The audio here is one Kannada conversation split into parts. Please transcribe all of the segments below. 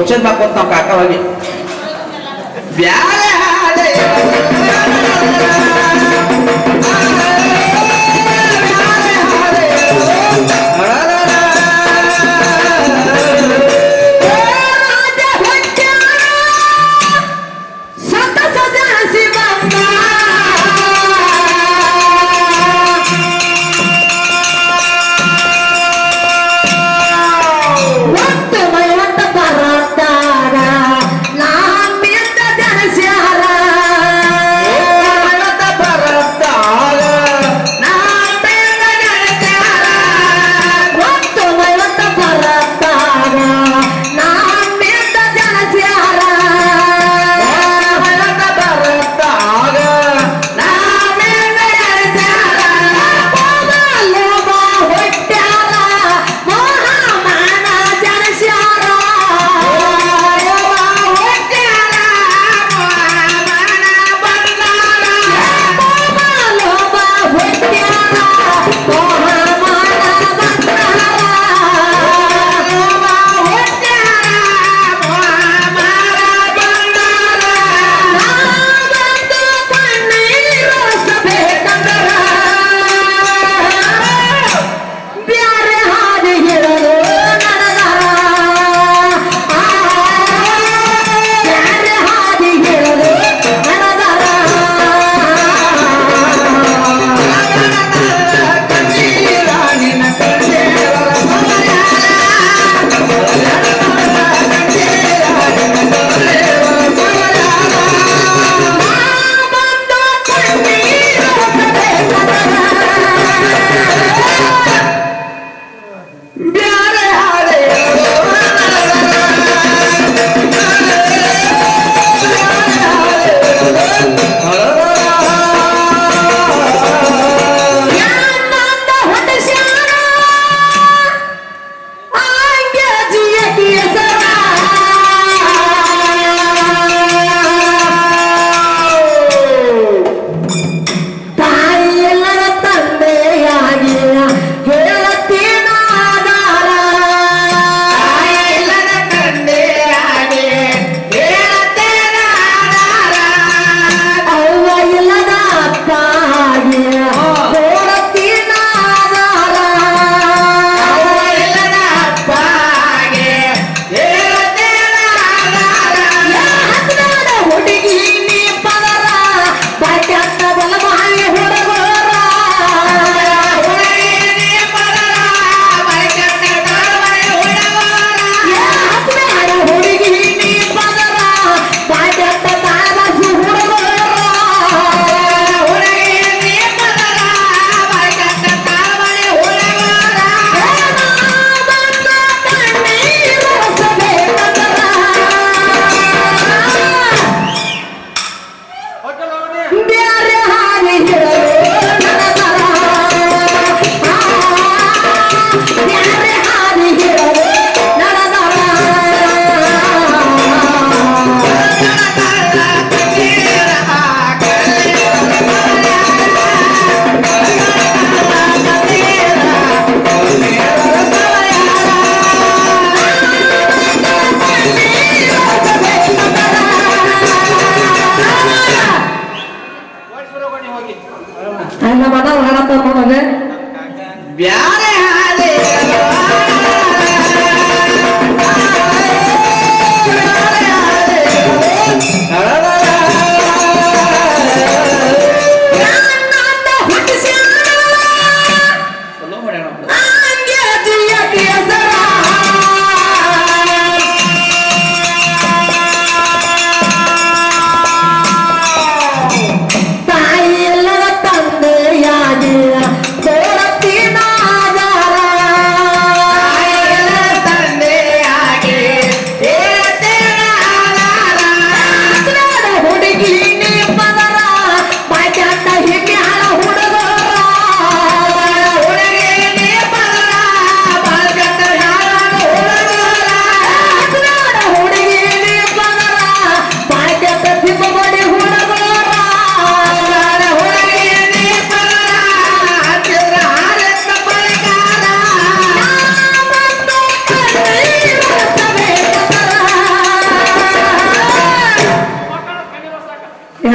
Mursyid mah kok lagi. Biar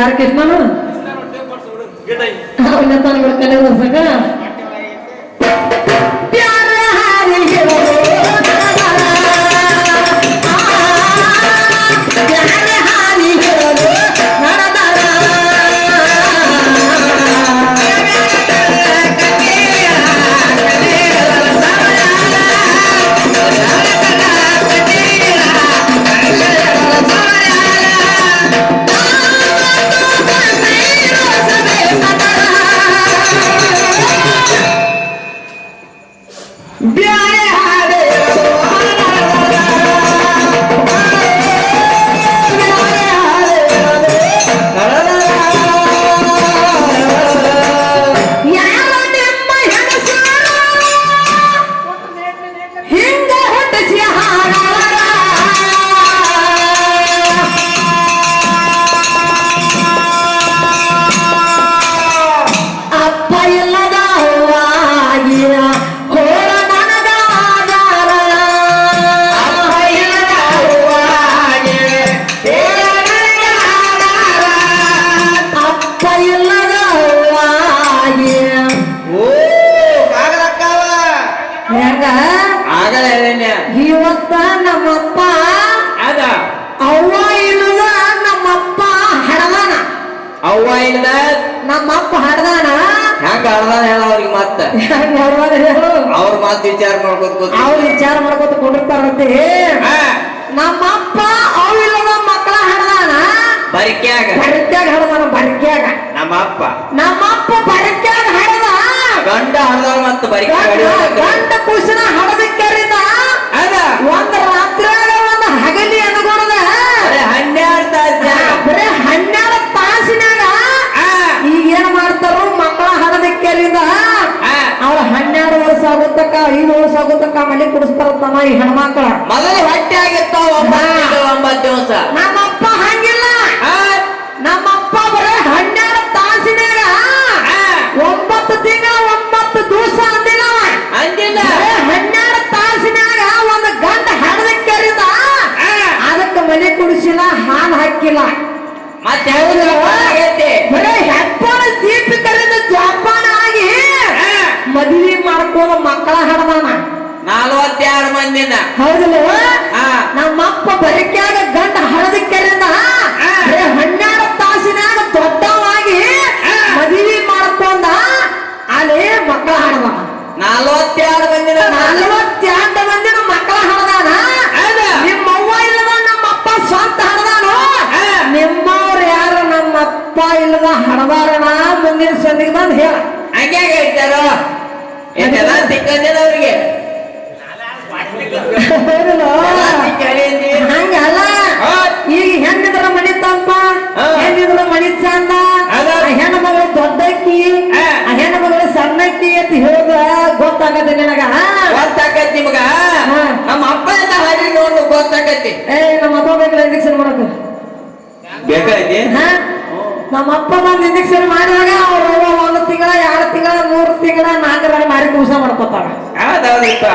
யார் கிருஷ்ணனும் అవునా తను కూడా తెలియదు కదా ಹೆಂಗ ಆಗಲ್ಲ ಹೇಳೇನ್ಯ ಇವತ್ತ ನಮ್ಮಪ್ಪ ಅದ. ಅವ್ವ ಇಲ್ಲದ ನಮ್ಮಪ್ಪ ಹಡದಾನ. ಅವ್ವ ಇಲ್ಲ ನಮ್ಮಪ್ಪ ಹಡದಾನ. ಹೆಂಗ ಹಡದಾನ ಹೇಳ ಅವ್ರಿಗೆ ಮತ್ತ? ಹೆಂಗ್ ಹೇಳು. ಅವ್ರ ಮಾತು ವಿಚಾರ ಮಾಡ್ಕೊತ ಕೂತ್ ಅವ್ರು ವಿಚಾರ ಮಾಡ್ಕೊತ ಕುಂಡಿರ್ತಾರಂತೆ ಹಾ. ನಮ್ಮಪ್ಪ ಇಲ್ಲದ ಮಕ್ಕಳ ಹಡದಾನ. ಬರಿಕ್ಯಾಗ. ಬರಿಕ್ಯಾಗ ಹಡದಾನ ಬರಿಕ್ಯಾಗ. ನಮ್ಮಪ್ಪ. ನಮ್ಮಪ್ಪ ಹಡದ ಗಂಡ ಹರ್ದಾಳ ಮತ್ತ ಬರಿಕ್ಯಾಗ ಗಂಡ ಕುಸಿನ ಹಡದಕ್ಕರಿದ ಅದ ಒಂದ್ ರಾತ್ರಿಯಾಗ ಒಂದ್ ಹಗಲಿ ಅನುಗುಣದ ಬರೀ ಹನ್ನೆರಡು ತಾಸ ಬರೇ ಹನ್ನೆರಡು ತಾಸಿನಾಗ ಈಗ ಏನ್ ಮಾಡ್ತಾರ ಮಕ್ಕಳ ಹಡದಕ್ಕರಿದ ಅವ್ರ ಹನ್ನೆರಡು ವರ್ಷ ಆಗುತ್ತಕ್ಕ ಐದು ವರ್ಷ ಆಗುತ್ತಕ್ಕ ಮನೆ ಕುಡಿಸ್ತಾರತ್ತಮ್ಮ ಈ ಹೆಣ್ಮಕ್ಳ. ಮೊದಲು ಹೊಟ್ಟೆ ಆಗಿರ್ತಾವ ಒಂಬತ್ತು ದಿವಸ. ನಮ್ಮಪ್ಪ ಬರೇ ಜೋಪಾನ ಆಗಿ ಮದುವೆ ಮಾಡ್ಕೊಂಡು ಮಕ್ಕಳ ಹಡದಾನ. ನಲ್ವತ್ತೆರಡು ಮಂದಿನ. ಹೌದಿಲ್ಲ ಇಲ್ಲದ ಹಣಬಾರಣ ಮುಂದಿನ ಸಂದಿಗೆ ಬಂದು ಹೇಳ. ಹಂಗೆ ಹೇಳ್ತಾರೋ? ಅವ್ರಿಗೆ? ಎಲ್ಲ. ಹಂಗಲ್ಲ ಹೌದ್. ಈಗ ಹೆಂಗಿದ್ರ ಮನಿ ತಂಪ ಹೆಂಗಿದ್ರ ಹೆಣ್ಣಿದ್ರ ಮನಿ ಚಂದ ಹೆಣ್ಣು ಮಗಳು ದೊಡ್ಡಕ್ಕಿ ಹೆಣ್ಣು ಮಗಳು ಸಣ್ಣಕ್ಕಿ ಅಂತ ಹೇಳುದ ಗೊತ್ತಾಗತ್ತೆ ನಿನಗ? ಗೊತ್ತಾಗತ್ತೆ ನಿಮಗ. ನಮ್ಮ ಅಪ್ಪ ಎಲ್ಲ ಹಾಡಿ ನೋಡು ಗೊತ್ತಾಗತ್ತೆ. ಏ ನಮ್ಮ ಅಪ್ಪ ಬೇಕಲ್ಲ ಇಂಜೆಕ್ಷನ್ ಮಾಡಕ? ಬೇಕಾಯ್ತಿ ಹಾ? ನಮ್ಮ ಅಪ್ಪ ಬಂದು ಇಂಜೆಕ್ಷನ್ ಮಾಡಿದಾಗ ಅವ್ರ ಒಂದು ತಿಂಗಳ ಎರಡು ತಿಂಗಳ ಮೂರು ತಿಂಗಳ ನಾಲ್ಕರಾಗ ಮಾರಿ ಕೂಸ ಮಾಡ್ಕೋತಾರ ಹೌದೌದಿಪ್ಪ